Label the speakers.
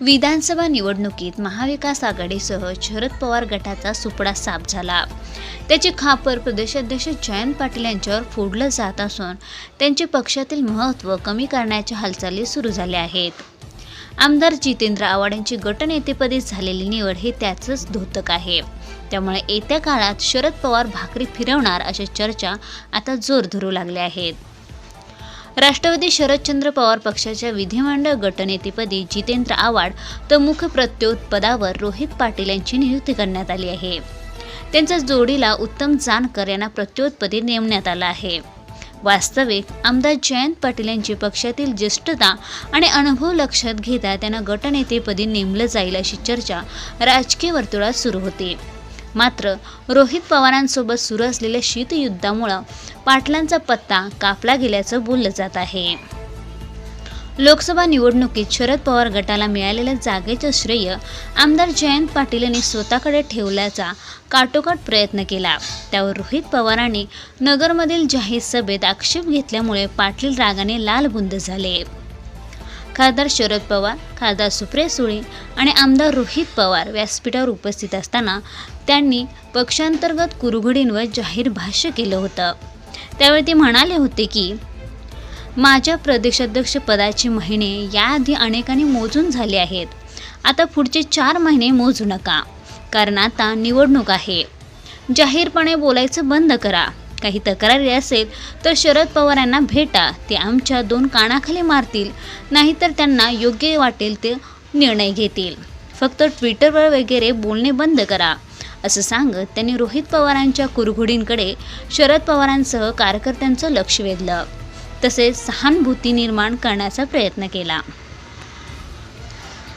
Speaker 1: विधानसभा निवडणुकीत महाविकास आघाडीसह शरद पवार गटाचा सुपडा साफ झाला. त्याचे खापर प्रदेशाध्यक्ष जयंत पाटील यांच्यावर फोडलं जात असून त्यांचे पक्षातील महत्त्व कमी करण्याच्या हालचाली सुरू झाल्या आहेत. आमदार जितेंद्र आव्हाड यांची गटनेतेपदी झालेली निवड हे त्याचंच धोतक आहे. त्यामुळे येत्या काळात शरद पवार भाकरी फिरवणार अशा चर्चा आता जोर धरू लागल्या आहेत. राष्ट्रवादी शरदचंद्र पवार पक्षाच्या विधिमंडळ गटनेतेपदी जितेंद्र आव्हाड तर मुख्य रोहित पाटील यांची नियुक्ती करण्यात आली आहे. त्यांच्या जोडीला उत्तम जानकर यांना प्रत्योत्पदी नेमण्यात आलं आहे. वास्तविक आमदार जयंत पाटील यांची पक्षातील ज्येष्ठता आणि अनुभव लक्षात घेता त्यांना गटनेतेपदी नेमलं जाईल अशी चर्चा राजकीय वर्तुळात सुरू होती. मात्र रोहित पवारांसोबत सुरू असलेल्या शीतयुद्धामुळं पाटलांचा पत्ता कापला गेल्याचं बोललं जात आहे. लोकसभा निवडणुकीत शरद पवार गटाला मिळालेल्या जागेचं श्रेय आमदार जयंत पाटील यांनी स्वतःकडे ठेवल्याचा काटोकाट प्रयत्न केला. त्यावर रोहित पवारांनी नगरमधील जाहीर सभेत आक्षेप घेतल्यामुळे पाटील रागाने लालबुंद झाले. खासदार शरद पवार खासदार सुप्रिया सुळे आणि आमदार रोहित पवार व्यासपीठावर उपस्थित असताना त्यांनी पक्षांतर्गत कुरुघडींवर जाहीर भाष्य केलं होतं. त्यावेळी ते म्हणाले होते की माझ्या प्रदेशाध्यक्षपदाचे महिने याआधी अनेकांनी मोजून झाले आहेत. आता पुढचे चार महिने मोजू नका. कारण आता निवडणूक आहे. जाहीरपणे बोलायचं बंद करा. काही तक्रारी असेल तर शरद पवार यांना भेटा ते आमच्या दोन कानाखाली मारतील. नाहीतर त्यांना योग्य वाटेल ते निर्णय घेतील. फक्त ट्विटरवर वगैरे बोलणे बंद करा. असं सांगत त्यांनी रोहित पवारांच्या कुरघुडींकडे शरद पवारांसह कार्यकर्त्यांचं लक्ष वेधलं. तसेच सहानुभूती निर्माण करण्याचा प्रयत्न केला.